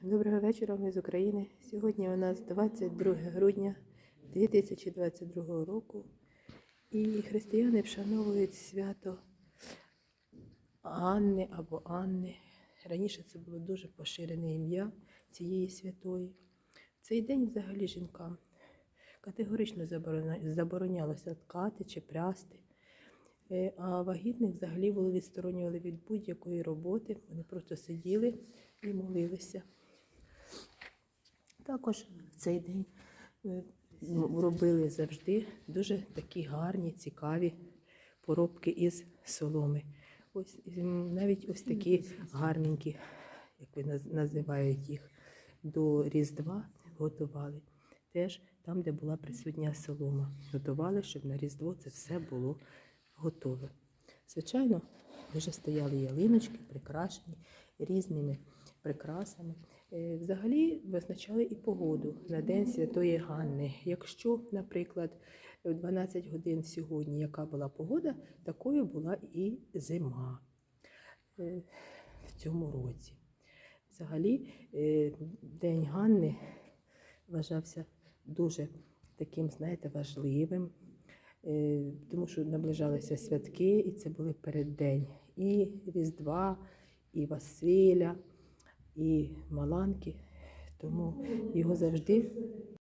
Доброго вечора, ми з України. Сьогодні у нас 22 грудня 2022 року. І християни вшановують свято Анни або Анни. Раніше це було дуже поширене ім'я цієї святої. Цей день взагалі жінкам категорично заборонялося ткати чи прясти. Е, А вагітних взагалі були відсторонювали від будь-якої роботи. Вони просто сиділи і молилися. Також в цей день е, ну, робили завжди дуже такі гарні, цікаві поробки із соломи. Ось навіть ось такі гарненькі, як ви називають їх, до Різдва готували. Теж там, де була присутня солома. Готували, щоб на Різдво це все було готове. Звичайно, вже стояли ялиночки, прикрашені різними прикрасами. Е, Взагалі визначали і погоду на День Святої Ганни. Якщо, наприклад, в 12 годин сьогодні яка була погода, такою була і зима е, в цьому році. Взагалі, е, День Ганни вважався дуже таким, знаєте, важливим, тому що наближалися святки, і це були переддень і Різдва, і Василя, і Маланки. Тому його завжди